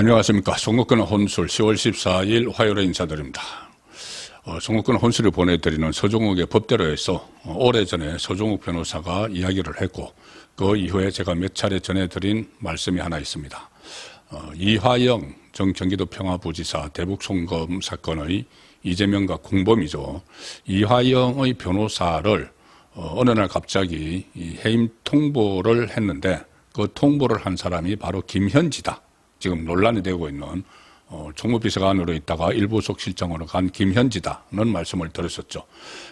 안녕하십니까. 송국근 혼술 10월 14일 화요일에 인사드립니다. 어, 송국근 혼술을 보내드리는 서종욱의 법대로에서 어, 오래전에 서종욱 변호사가 이야기를 했고 그 이후에 제가 몇 차례 전해드린 말씀이 하나 있습니다. 어, 이화영 전 경기도 평화부지사 대북 송금 사건의 이재명과 공범이죠. 이화영의 변호사를 어, 어느 날 갑자기 이 해임 통보를 했는데 그 통보를 한 사람이 바로 김현지다. 지금 논란이 되고 있는 어, 총무비서관으로 있다가 일부속 실장으로 간 김현지다는 말씀을 드렸었죠.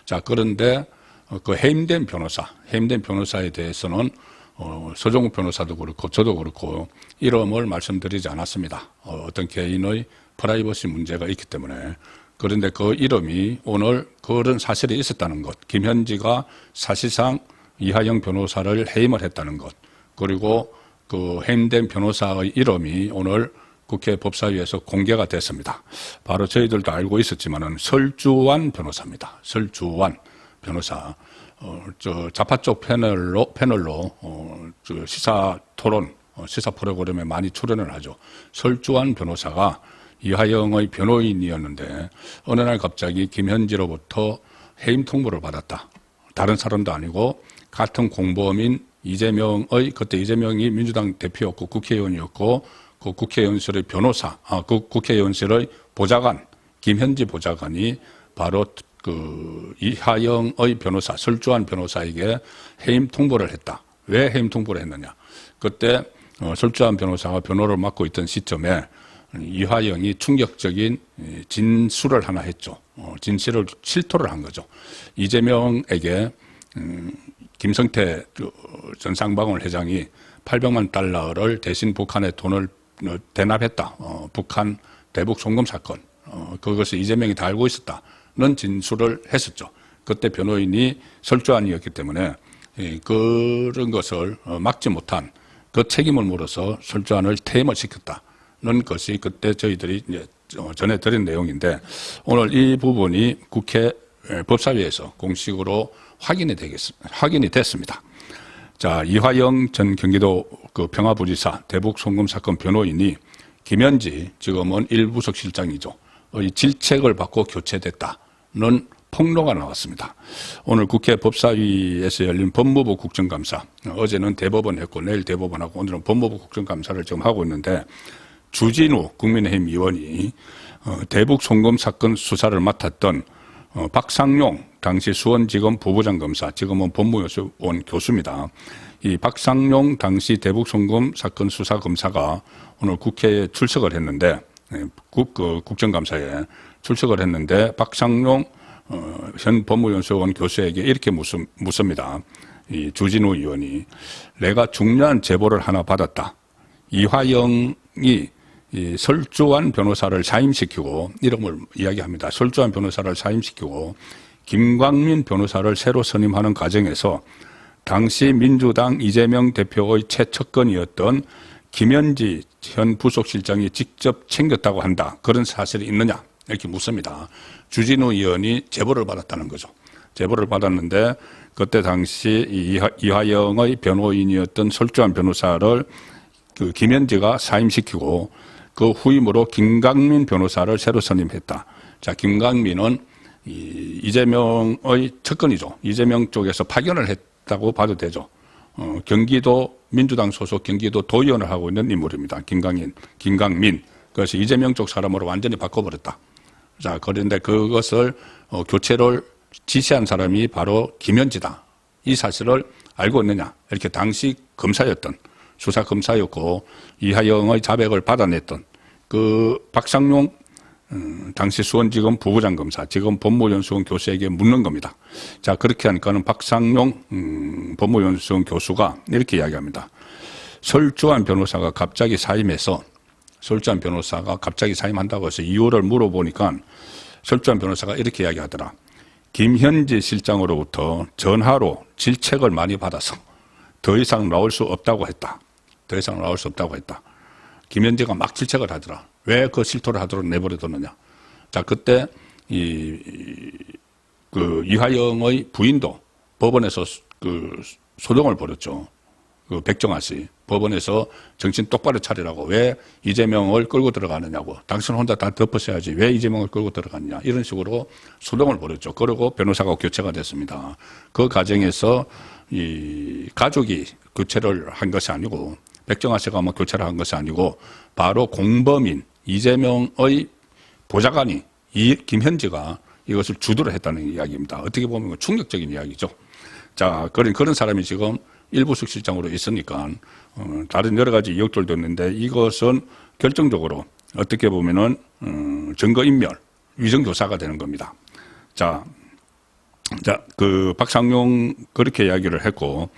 자 그런데 어, 그 해임된 변호사, 해임된 변호사에 대해서는 어, 서종욱 변호사도 그렇고 저도 그렇고 이름을 말씀드리지 않았습니다. 어, 어떤 개인의 프라이버시 문제가 있기 때문에 그런데 그 이름이 오늘 그런 사실이 있었다는 것, 김현지가 사실상 이하영 변호사를 해임을 했다는 것, 그리고 그 해임된 변호사의 이름이 오늘 국회 법사위에서 공개가 됐습니다. 바로 저희들도 알고 있었지만은 설주환 변호사입니다. 설주환 변호사. 어, 저 좌파 쪽 패널로 패널로 어, 저 시사 토론 어, 시사 프로그램에 많이 출연을 하죠. 설주환 변호사가 이하영의 변호인이었는데 어느 날 갑자기 김현지로부터 해임 통보를 받았다. 다른 사람도 아니고 같은 공범인 이재명의 그때 이재명이 민주당 대표였고 국회의원이었고 그 국회의원실의 변호사, 아, 그 국회의원실의 보좌관 김현지 보좌관이 바로 그 이하영의 변호사 설주한 변호사에게 해임 통보를 했다. 왜 해임 통보를 했느냐? 그때 어, 설주한 변호사가 변호를 맡고 있던 시점에 이화영이 충격적인 진술을 하나 했죠. 어, 진실을 실토를 한 거죠. 이재명에게 음, 김성태 그전 상방울 회장이 800만 달러를 대신 북한에 돈을 어, 대납했다. 어, 북한 대북 송금 사건. 어, 그것을 이재명이 다 알고 있었다는 진술을 했었죠. 그때 변호인이 설주안이었기 때문에 예, 그런 것을 어, 막지 못한 그 책임을 물어서 설주안을 퇴임을 시켰다는 것이 그때 저희들이 이제 어, 전해드린 내용인데 오늘 이 부분이 국회 예, 법사위에서 공식으로 확인이 되겠, 확인이 됐습니다. 자, 이화영 전 경기도 그 평화부지사 대북 송금 사건 변호인이 김현지 지금은 일부석 실장이죠. 이 질책을 받고 교체됐다는 폭로가 나왔습니다. 오늘 국회 법사위에서 열린 법무부 국정감사 어제는 대법원 했고 내일 대법원하고 오늘은 법무부 국정감사를 지금 하고 있는데 주진우 국민의힘 의원이 어, 대북 송금 사건 수사를 맡았던 어, 박상용 당시 수원지검 부부장 검사 지금은 법무요원 교수입니다. 이 박상용 당시 대북 송금 사건 수사 검사가 오늘 국회에 출석을 했는데 예, 국, 그 국정감사에 출석을 했는데 박상용 어, 현 법무연수원 교수에게 이렇게 묻습, 묻습니다. 이 주진우 의원이 내가 중요한 제보를 하나 받았다. 이화영이 이 설주환 변호사를 사임시키고 이름을 이야기합니다. 설주환 변호사를 사임시키고 김광민 변호사를 새로 선임하는 과정에서 당시 민주당 이재명 대표의 최측근이었던 김현지 현 부속실장이 직접 챙겼다고 한다. 그런 사실이 있느냐? 이렇게 묻습니다. 주진우 의원이 제보를 받았다는 거죠. 제보를 받았는데 그때 당시 이하, 이화영의 변호인이었던 설주환 변호사를 그 김현지가 사임시키고 그 후임으로 김강민 변호사를 새로 선임했다. 자, 김강민은 이 이재명의 측근이죠. 이재명 쪽에서 파견을 했다고 봐도 되죠. 어, 경기도 민주당 소속 경기도 도의원을 하고 있는 인물입니다. 김강인, 김강민. 그래서 이재명 쪽 사람으로 완전히 바꿔버렸다. 자, 그런데 그것을 어, 교체를 지시한 사람이 바로 김현지다. 이 사실을 알고 있느냐. 이렇게 당시 검사였던 수사 검사였고 이하영의 자백을 받아냈던 그 박상용 음, 당시 수원지검 부부장 검사, 지금 법무연수원 교수에게 묻는 겁니다. 자 그렇게 하니까는 박상용 음, 법무연수원 교수가 이렇게 이야기합니다. 설주한 변호사가 갑자기 사임해서 설주한 변호사가 갑자기 사임한다고 해서 이유를 물어보니까 설주한 변호사가 이렇게 이야기하더라. 김현지 실장으로부터 전화로 질책을 많이 받아서 더 이상 나올 수 없다고 했다. 더 이상 나올 수 없다고 했다. 김현지가 막 질책을 하더라. 왜 그 실토를 하도록 내버려뒀느냐. 자, 그때 이, 그 이화영의 부인도 법원에서 그 소송을 벌였죠. 그 백정아 씨 법원에서 정신 똑바로 차리라고 왜 이재명을 끌고 들어가느냐고 당신 혼자 다 덮으셔야지 왜 이재명을 끌고 들어갔냐 이런 식으로 소동을 벌였죠. 그리고 변호사가 교체가 됐습니다. 그 과정에서 이 가족이 교체를 한 것이 아니고 백정아 씨가 뭐 교체를 한 것이 아니고 바로 공범인 이재명의 보좌관이 이 김현지가 이것을 주도를 했다는 이야기입니다. 어떻게 보면 충격적인 이야기죠. 자, 그런 그런 사람이 지금 일부 숙 실장으로 있으니까 어, 다른 여러 가지 의혹들도 있는데 이것은 결정적으로 어떻게 보면은 어, 증거 인멸, 위정 교사가 되는 겁니다. 자, 자, 그 박상용 그렇게 이야기를 했고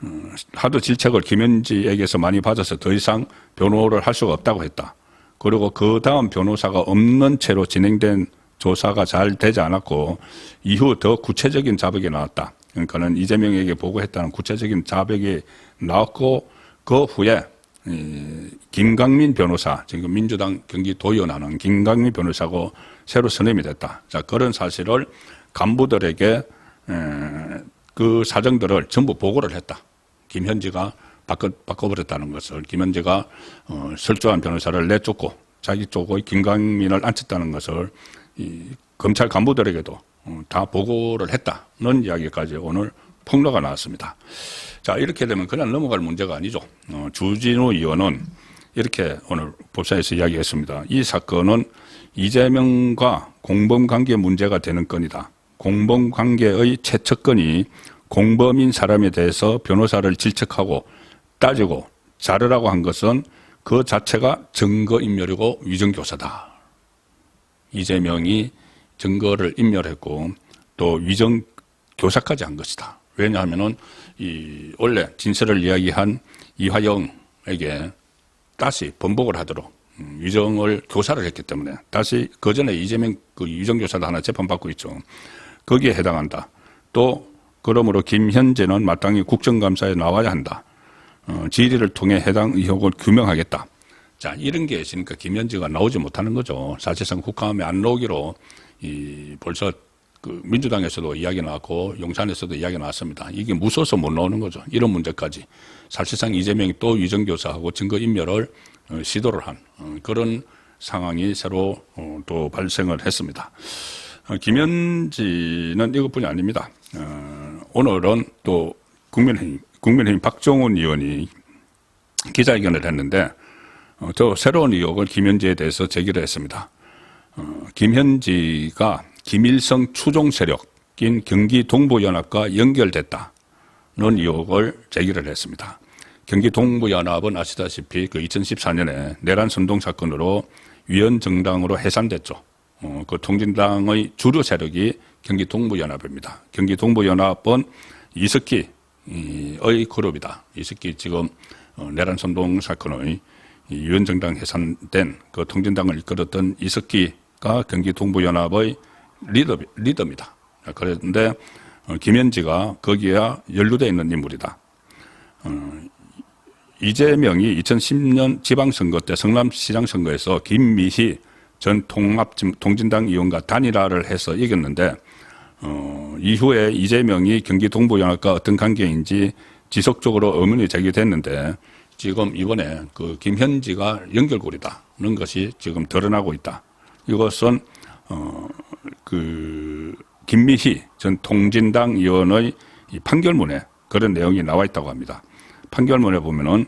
어, 하도 질책을 김현지에게서 많이 받아서 더 이상 변호를 할 수가 없다고 했다. 그리고 그 다음 변호사가 없는 채로 진행된 조사가 잘 되지 않았고 이후 더 구체적인 자백이 나왔다. 그러니까는 이재명에게 보고했다는 구체적인 자백이 나왔고 그 후에 이 김강민 변호사 지금 민주당 경기도의원 하는 김강민 변호사고 새로 선임이 됐다. 자 그런 사실을 간부들에게 에, 그 사정들을 전부 보고를 했다. 김현지가 바꿔, 바꿔버렸다는 것을 김현지가 어, 설주한 변호사를 내쫓고 자기 쪽의 김강민을 앉혔다는 것을 이 검찰 간부들에게도 어, 다 보고를 했다는 이야기까지 오늘 폭로가 나왔습니다. 자 이렇게 되면 그냥 넘어갈 문제가 아니죠. 어, 주진우 의원은 이렇게 오늘 법사에서 이야기했습니다. 이 사건은 이재명과 공범관계 문제가 되는 건이다. 공범관계의 최측근이 공범인 사람에 대해서 변호사를 질책하고 따지고 자르라고 한 것은 그 자체가 증거인멸이고 위정교사다. 이재명이 증거를 인멸했고 또 위정 교사까지 한 것이다. 왜냐하면은 이 원래 진실을 이야기한 이화영에게 다시 번복을 하도록 음, 위정을 교사를 했기 때문에 다시 그 전에 이재명 그 위정 교사도 하나 재판받고 있죠. 거기에 해당한다. 또 그러므로 김현재는 마땅히 국정감사에 나와야 한다. 어, 질의를 통해 해당 의혹을 규명하겠다. 자, 이런 게 있으니까 김현지가 나오지 못하는 거죠. 사실상 국감에 안 나오기로 이 벌써 그 민주당에서도 이야기 나왔고 용산에서도 이야기 나왔습니다. 이게 무서워서 못 나오는 거죠. 이런 문제까지. 사실상 이재명이 또 위정교사하고 증거인멸을 어, 시도를 한 어, 그런 상황이 새로 어, 또 발생을 했습니다. 어, 김현지는 이것뿐이 아닙니다. 어, 오늘은 또 국민의힘, 국민의힘 박종훈 의원이 기자회견을 했는데 어, 또 새로운 의혹을 김현지에 대해서 제기를 했습니다. 어, 김현지가 김일성 추종 세력인 경기 동부연합과 연결됐다는 의혹을 제기를 했습니다. 경기 동부연합은 아시다시피 그 2014년에 내란 선동 사건으로 위원 정당으로 해산됐죠. 어, 그 통진당의 주류 세력이 경기 동부연합입니다. 경기 동부연합은 이석기 의 그룹이다. 이석기 지금 어, 내란 선동 사건의 이 위원정당 해산된 그 통진당을 이끌었던 이석기가 경기 동부연합의 리더, 리더입니다. 그런데 어, 김현지가 거기에 연루되어 있는 인물이다. 어, 이재명이 2010년 지방선거 때 성남시장 선거에서 김미희 전 통합 통진당 의원과 단일화를 해서 이겼는데 어, 이후에 이재명이 경기 동부연합과 어떤 관계인지 지속적으로 의문이 제기됐는데 지금 이번에 그 김현지가 연결고리다는 것이 지금 드러나고 있다. 이것은 어 그 김미희 전 통진당 의원의 이 판결문에 그런 내용이 나와 있다고 합니다. 판결문에 보면은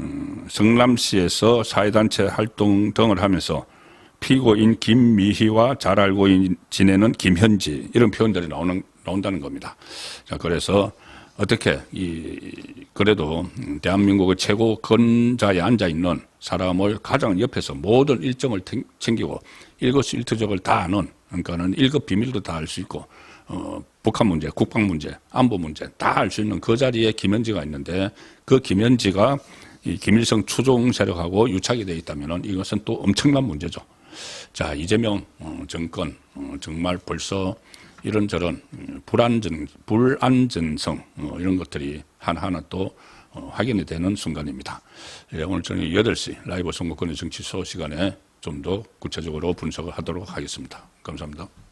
음, 성남시에서 사회단체 활동 등을 하면서 피고인 김미희와 잘 알고 지내는 김현지 이런 표현들이 나오는 나온다는 겁니다. 자 그래서 어떻게 이 그래도 대한민국의 최고 권자에 앉아 있는 사람을 가장 옆에서 모든 일정을 챙기고 일거수일투족을 다 아는 그러니까는 일급 비밀도 다 알 수 있고 어, 북한 문제, 국방 문제, 안보 문제 다 알 수 있는 그 자리에 김현지가 있는데 그 김현지가 이 김일성 추종 세력하고 유착이 되어 있다면은 이것은 또 엄청난 문제죠. 자 이재명 어, 정권 어, 정말 벌써 이런저런 불안전 불안전성 어, 이런 것들이 하나하나 또 확인이 되는 순간입니다. 예, 오늘 저녁 8시 라이브 선거권의 정치 소 시간에 좀 더 구체적으로 분석을 하도록 하겠습니다. 감사합니다.